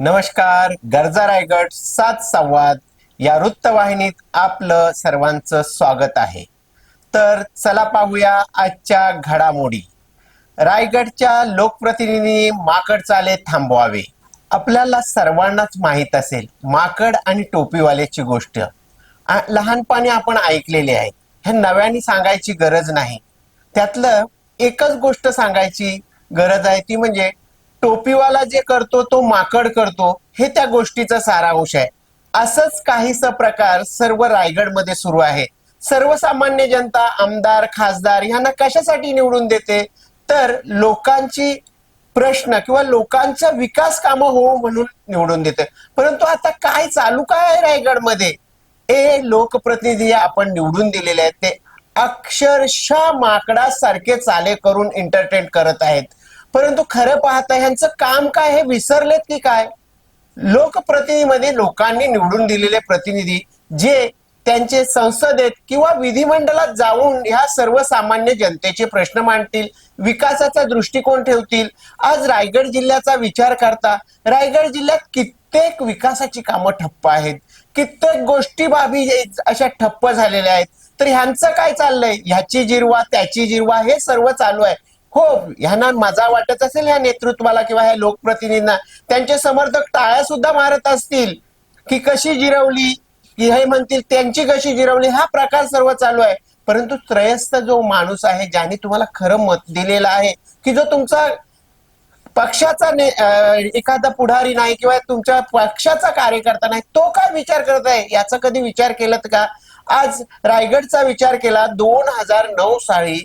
नमस्कार गरजा रायगड सात संवाद या वृत्तवाहिनीत आपलं सर्वांचं स्वागत आहे. तर चला पाहूया आजच्या घडामोडी. रायगडच्या लोकप्रतिनिधी माकड चाले थांबवावे. आपल्याला सर्वांनाच माहीत असेल माकड आणि टोपीवाल्याची गोष्ट. लहानपणी आपण ऐकलेली आहे. हे नव्याने सांगायची गरज नाही. त्यातलं एकच गोष्ट सांगायची गरज आहे ती म्हणजे टोपीवाला जे करतो तो माकड करतो हे त्या गोष्टीचा सारांश आहे. असंच काहीस प्रकार सर्व रायगडमध्ये सुरू आहे. सर्वसामान्य जनता आमदार खासदार यांना कशासाठी निवडून देते? तर लोकांची प्रश्न किंवा लोकांचा विकास कामं हो म्हणून निवडून देते. परंतु आता काय चालू काय आहे रायगडमध्ये? हे लोकप्रतिनिधी आपण निवडून दिलेले आहेत. ते अक्षरशः माकडासारखे चाले करून एंटरटेन करत आहेत. परंतु खरं पाहता ह्यांचं काम काय हे विसरलेत की काय? लोकप्रतिनिधीमध्ये लोकांनी निवडून दिलेले प्रतिनिधी जे त्यांचे संसदेत किंवा विधिमंडळात जाऊन ह्या सर्वसामान्य जनतेचे प्रश्न मांडतील विकासाचा दृष्टिकोन ठेवतील. आज रायगड जिल्ह्याचा विचार करता रायगड जिल्ह्यात कित्येक विकासाची कामं ठप्प आहेत. कित्येक गोष्टी बाबी अशा ठप्प झालेल्या आहेत. तर ह्यांचं काय चाललंय? ह्याची जिरवा त्याची जिरवा हे सर्व चालू आहे. हो ह्यांना मजा वाटत असेल ह्या नेतृत्वाला किंवा ह्या लोकप्रतिनिधींना. त्यांचे समर्थक टाळ्या सुद्धा मारत असतील. की कशी जिरवली? की हे म्हणतील त्यांची कशी जिरवली? हा प्रकार सर्व चालू आहे. परंतु त्रयस्थ जो माणूस आहे ज्याने तुम्हाला खरं मत दिलेलं आहे की जो तुमचा पक्षाचा एखादा पुढारी नाही किंवा तुमच्या पक्षाचा कार्यकर्ता नाही तो काय विचार करत आहे? याचा कधी विचार केलात का? आज रायगडचा विचार केला दोन हजार नऊ साली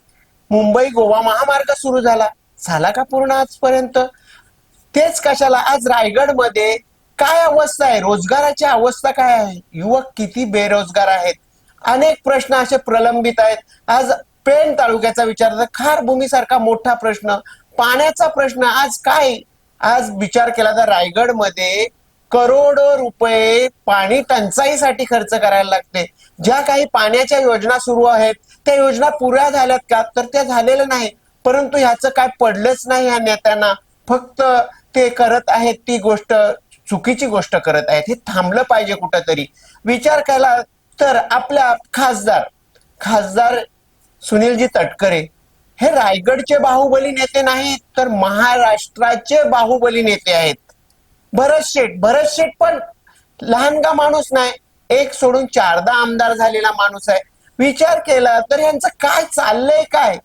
मुंबई गोवा महामार्ग सुरू झाला. झाला का पूर्ण आजपर्यंत? तेच कशाला आज रायगडमध्ये काय अवस्था आहे? रोजगाराची अवस्था काय आहे? युवक किती बेरोजगार आहेत? अनेक प्रश्न असे प्रलंबित आहेत. आज पेण तालुक्याचा विचार तर खार भूमीसारखा मोठा प्रश्न पाण्याचा प्रश्न आज काय? आज विचार केला तर रायगडमध्ये करोडो रुपये पाणी टंचाईसाठी खर्च करायला लागते. ज्या काही पाण्याच्या योजना सुरू आहेत त्या योजना पुऱ्या झाल्यात का? तर त्या झालेल्या नाही परंतु ह्याचं काय पडलंच नाही ह्या नेत्यांना. फक्त ते करत आहेत ती गोष्ट चुकीची गोष्ट करत आहेत. हे थांबलं पाहिजे कुठंतरी. विचार केला तर आपल्या खासदार खासदार सुनीलजी तटकरे हे रायगडचे बाहुबली नेते नाहीत तर महाराष्ट्राचे बाहुबली नेते आहेत. भरत शेठ भरत शेठ पण लहानगा माणूस नाही. एक सोडून चारदा आमदार झालेला माणूस आहे. विचार केला तर यांचं काय चाललंय काय?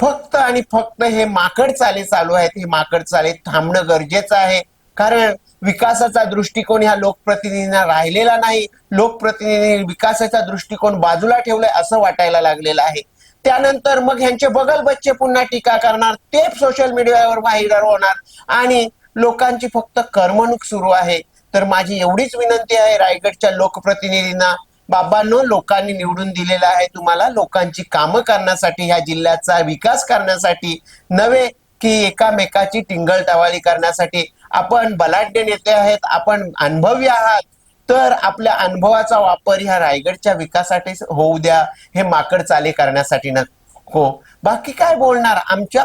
फक्त आणि फक्त हे माकड चाले चालू आहेत. हे माकड चाले थांबणं गरजेचं आहे. कारण विकासाचा दृष्टिकोन ह्या लोकप्रतिनिधींना राहिलेला नाही. लोकप्रतिनिधी विकासाचा दृष्टिकोन बाजूला ठेवलाय असं वाटायला लागलेलं आहे. त्यानंतर मग ह्यांचे बगल बच्चे पुन्हा टीका करणार. ते सोशल मीडियावर व्हायरल होणार. आणि लोकांची फक्त करमणूक सुरू आहे. तर माझी एवढीच विनंती आहे रायगडच्या लोकप्रतिनिधींना बाबांनो लोकांनी निवडून दिलेला आहे तुम्हाला लोकांची कामं करण्यासाठी ह्या जिल्ह्याचा विकास करण्यासाठी नव्हे की एकामेकाची टिंगल करण्यासाठी. आपण बलाढ्य नेते आहेत आपण अनुभवी आहात तर आपल्या अनुभवाचा वापर ह्या रायगडच्या विकासासाठी होऊ द्या हे माकड चाले करण्यासाठी नको हो. बाकी काय बोलणार? आमच्या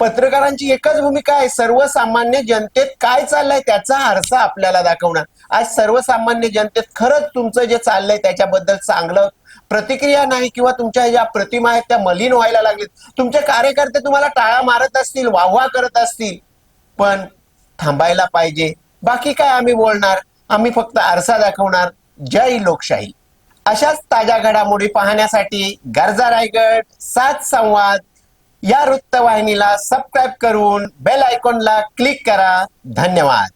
पत्रकारांची एकच भूमिका आहे सर्वसामान्य जनतेत काय चाललंय त्याचा आरसा आपल्याला दाखवणार आज सर्वसामान्य जनतेत खरंच तुमचं जे चाललंय त्याच्याबद्दल चांगलं प्रतिक्रिया नाही किंवा तुमच्या ज्या प्रतिमा आहेत त्या मलिन व्हायला लागलीत. तुमचे कार्यकर्ते तुम्हाला टाळा मारत असतील वाहवा करत असतील पण थांबायला पाहिजे. बाकी काय आम्ही बोलणार? आम्ही फक्त आरसा दाखवणार. जय लोकशाही. अशाच ताज्या घडामोडी पाहण्यासाठी गरजा रायगड सात संवाद. या वृत्तवाहिनीला सबस्क्राईब करून बेल आयकॉनला क्लिक करा. धन्यवाद.